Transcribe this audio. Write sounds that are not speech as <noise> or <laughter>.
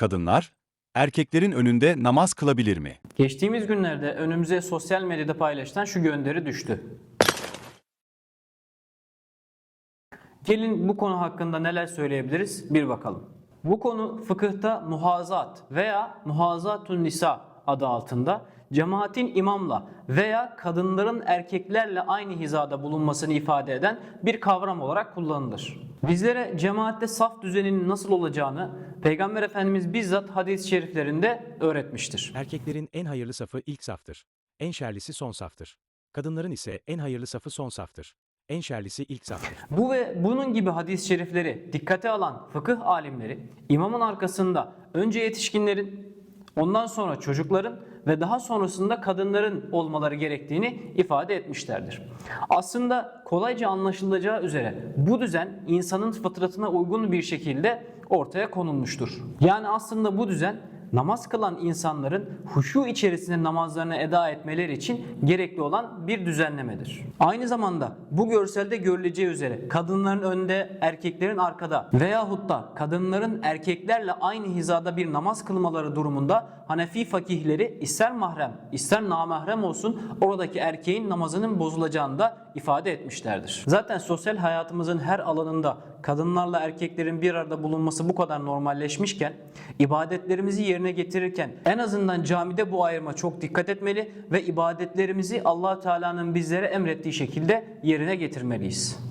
Kadınlar, erkeklerin önünde namaz kılabilir mi? Geçtiğimiz günlerde önümüze sosyal medyada paylaşılan şu gönderi düştü. Gelin bu konu hakkında neler söyleyebiliriz bir bakalım. Bu konu fıkıhta muhazat veya muhazatun nisa adı altında cemaatin imamla veya kadınların erkeklerle aynı hizada bulunmasını ifade eden bir kavram olarak kullanılır. Bizlere cemaatte saf düzeninin nasıl olacağını Peygamber Efendimiz bizzat hadis-i şeriflerinde öğretmiştir. Erkeklerin en hayırlı safı ilk saftır. En şerlisi son saftır. Kadınların ise en hayırlı safı son saftır. En şerlisi ilk saftır. <laughs> Bu ve bunun gibi hadis-i şerifleri dikkate alan fıkıh alimleri imamın arkasında önce yetişkinlerin, ondan sonra çocukların ve daha sonrasında kadınların olmaları gerektiğini ifade etmişlerdir. Aslında kolayca anlaşılacağı üzere bu düzen insanın fıtratına uygun bir şekilde ortaya konulmuştur. Yani aslında bu düzen namaz kılan insanların huşu içerisinde namazlarını eda etmeleri için gerekli olan bir düzenlemedir. Aynı zamanda bu görselde görüleceği üzere kadınların önde, erkeklerin arkada veyahut da kadınların erkeklerle aynı hizada bir namaz kılmaları durumunda Hanefi fakihleri ister mahrem ister namahrem olsun oradaki erkeğin namazının bozulacağını da ifade etmişlerdir. Zaten sosyal hayatımızın her alanında kadınlarla erkeklerin bir arada bulunması bu kadar normalleşmişken ibadetlerimizi yerine getirirken en azından camide bu ayrıma çok dikkat etmeli ve ibadetlerimizi Allah Teala'nın bizlere emrettiği şekilde yerine getirmeliyiz.